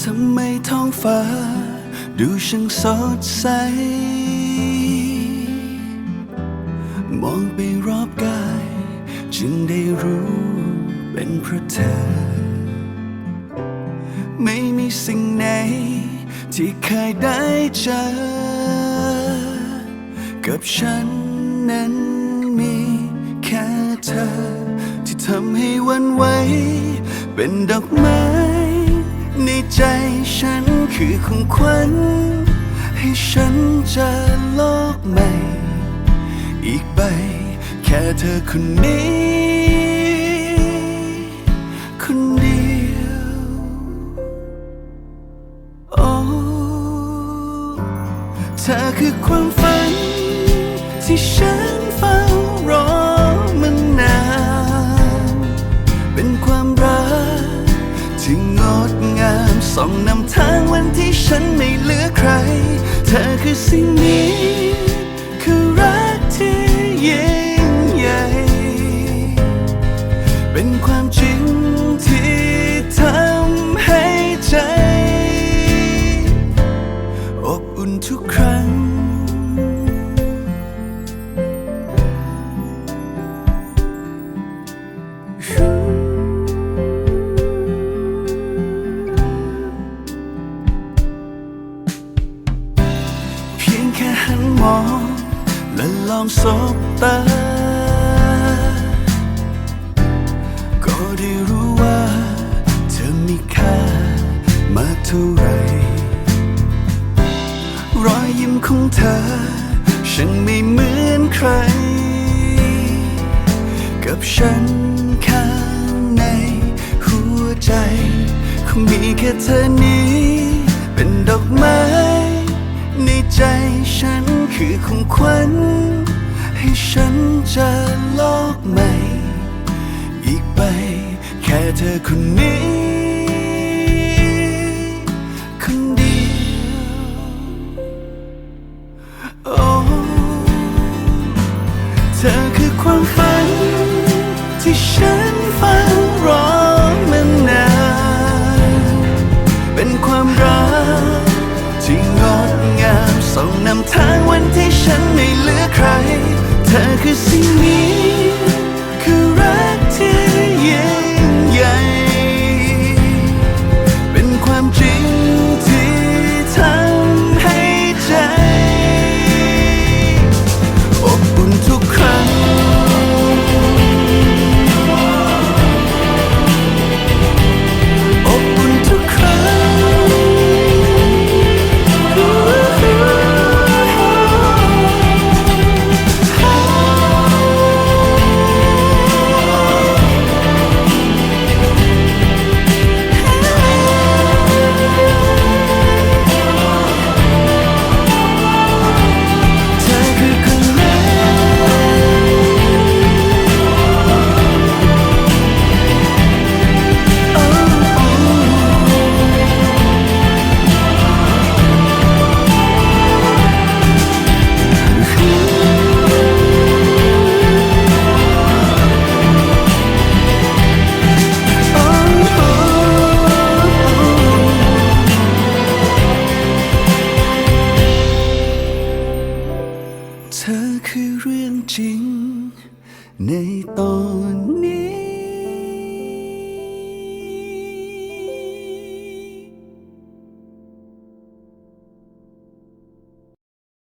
ทำไมท้องฟ้า ดูช่างสดใส มองไปรอบกาย จึงได้รู้เป็นเพราะเธอ ไม่มีสิ่งไหน ที่เคยได้เจอ กับฉันนั้นมีแค่เธอ ที่ทำให้วันไหวเป็นดอกไม้ ของขวัญ ให้ฉันเจอโลกใหม่ อีกใบ แค่เธอคนนี้คนเดียวโอ้เธอคือความฝันที่ฉัน ส่องนำทางวันที่ฉันไม่เหลือใคร เธอคือสิ่งนี้ คือรักที่ยิ่งใหญ่ เป็นความจริงที่ทำให้ใจ อบอุ่นทุกครั้ง มอง และลองสบตา ก็ได้รู้ว่า เธอมีค่ามาเท่าไหรรอยยิ้มของเธอ ฉันไม่เหมือนใคร กับฉันข้างใน หัวใจ คงมีแค่เธอนี้ คือของขวัญ ให้ฉันจอโลกใหม่ อีกใบแค่เธอคนนี้คนเดียวโอ้เธอคือความฝันที่ฉัน เธอคือสียง เธอคือเรื่องจริง ในตอนนี้